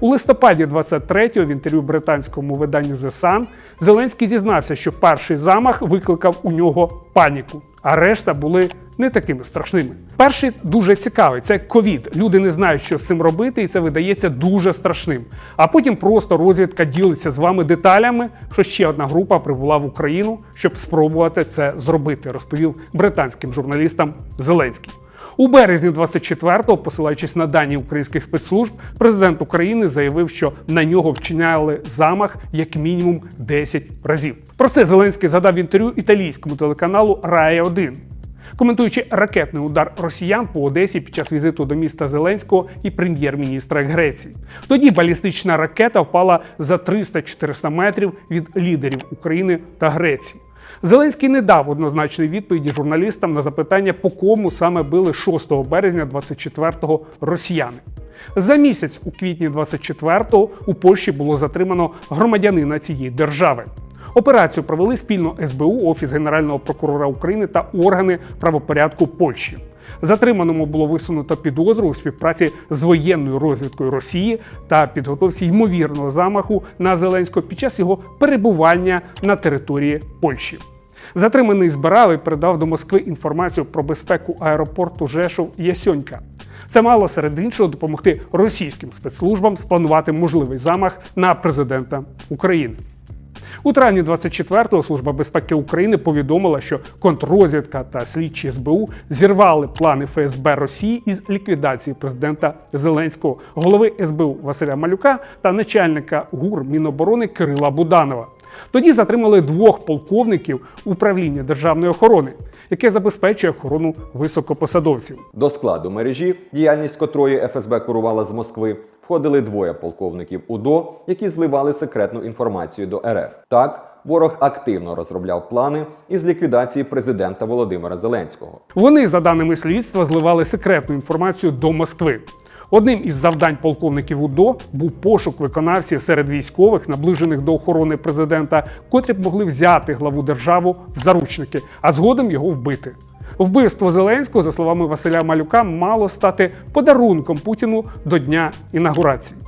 У листопаді 23-го в інтерв'ю британському виданню The Sun Зеленський зізнався, що перший замах викликав у нього паніку, а решта були не такими страшними. Перший дуже цікавий це ковід. Люди не знають, що з цим робити, і це видається дуже страшним. А потім просто розвідка ділиться з вами деталями, що ще одна група прибула в Україну, щоб спробувати це зробити, розповів британським журналістам Зеленський. У березні 24-го, посилаючись на дані українських спецслужб, президент України заявив, що на нього вчиняли замах як мінімум 10 разів. Про це Зеленський задав інтерв'ю італійському телеканалу Рая 1 коментуючи ракетний удар росіян по Одесі під час візиту до міста Зеленського і прем'єр-міністра Греції. Тоді балістична ракета впала за 300-400 метрів від лідерів України та Греції. Зеленський не дав однозначної відповіді журналістам на запитання, по кому саме били 6 березня 24-го росіяни. За місяць, у квітні 24-го, у Польщі було затримано громадянина цієї держави. Операцію провели спільно СБУ, Офіс Генерального прокурора України та органи правопорядку Польщі. Затриманому було висунуто підозру у співпраці з воєнною розвідкою Росії та підготовці ймовірного замаху на Зеленського під час його перебування на території Польщі. Затриманий збирав і передав до Москви інформацію про безпеку аеропорту Жешов Ясьонька. Це мало серед іншого допомогти російським спецслужбам спланувати можливий замах на президента України. У травні 24-го Служба безпеки України повідомила, що контррозвідка та слідчі СБУ зірвали плани ФСБ Росії із ліквідації президента Зеленського, голови СБУ Василя Малюка та начальника ГУР Міноборони Кирила Буданова. Тоді затримали двох полковників управління державної охорони, яке забезпечує охорону високопосадовців. До складу мережі, діяльність котрої ФСБ курувала з Москви, входили двоє полковників УДО, які зливали секретну інформацію до РФ. Так, ворог активно розробляв плани із ліквідації президента Володимира Зеленського. Вони, за даними слідства, зливали секретну інформацію до Москви. Одним із завдань полковників УДО був пошук виконавців серед військових, наближених до охорони президента, котрі б могли взяти главу державу в заручники, а згодом його вбити. Вбивство Зеленського, за словами Василя Малюка, мало стати подарунком Путіну до дня інаугурації.